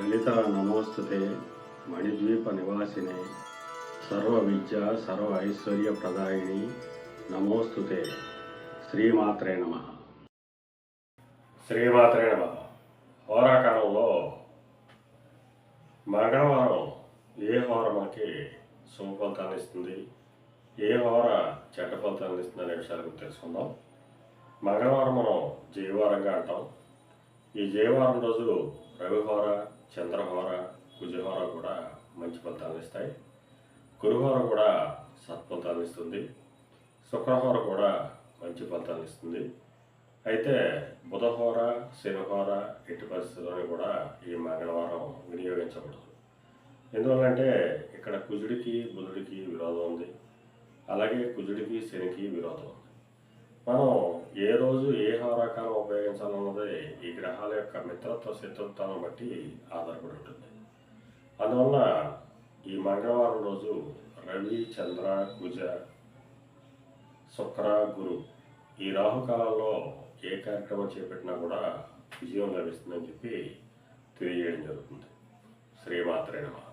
లలిత నమోస్తుతే మణిద్వీప నివాసినే. సర్వ విద్య సర్వ ఐశ్వర్య ప్రదాయిని నమోస్తుతే. శ్రీమాత్రే నమ. శ్రీమాత్రే నమ. హోరాకాలంలో మంగళవారం ఏ హోర మనకి శుభ ఫలితాన్ని ఇస్తుంది? ఏ హోర చెడ్డ ఫలితాన్ని ఇస్తుంది అనే విషయాల గురించి తెలుసుకుందాం. మంగళవారం మనం జయవారంగా అంటాం. ఈ జయవారం రోజు రవిహోర చంద్రహోర కుజహోర కూడా మంచి ఫలితాలు ఇస్తాయి. గురుహోర కూడా సత్ఫలితాలు ఇస్తుంది. శుక్రహోర కూడా మంచి ఫలితాలు ఇస్తుంది. అయితే బుధహోర శనిహోర ఎట్టి పరిస్థితుల్లో కూడా ఈ మంగళవారం వినియోగించకూడదు. ఎందువల్లంటే ఇక్కడ కుజుడికి బుధుడికి విరోధం ఉంది. అలాగే కుజుడికి శనికి విరోధం ఉంది. మనం ఏ రోజు ఏ హోరాకాలం ఉపయోగించాలన్నది ఈ గ్రహాల యొక్క మిత్రత్వ శత్రుత్వాన్ని బట్టి ఆధారపడి ఉంటుంది అందువల్ల ఈ మంగళవారం రోజు రవి చంద్ర కుజ శుక్ర గురు ఈ రాహుకాలంలో ఏ కార్యక్రమం చేపట్టినా కూడా విజయం లభిస్తుందని చెప్పి తెలియజేయడం జరుగుతుంది. శ్రీమాత్రేణ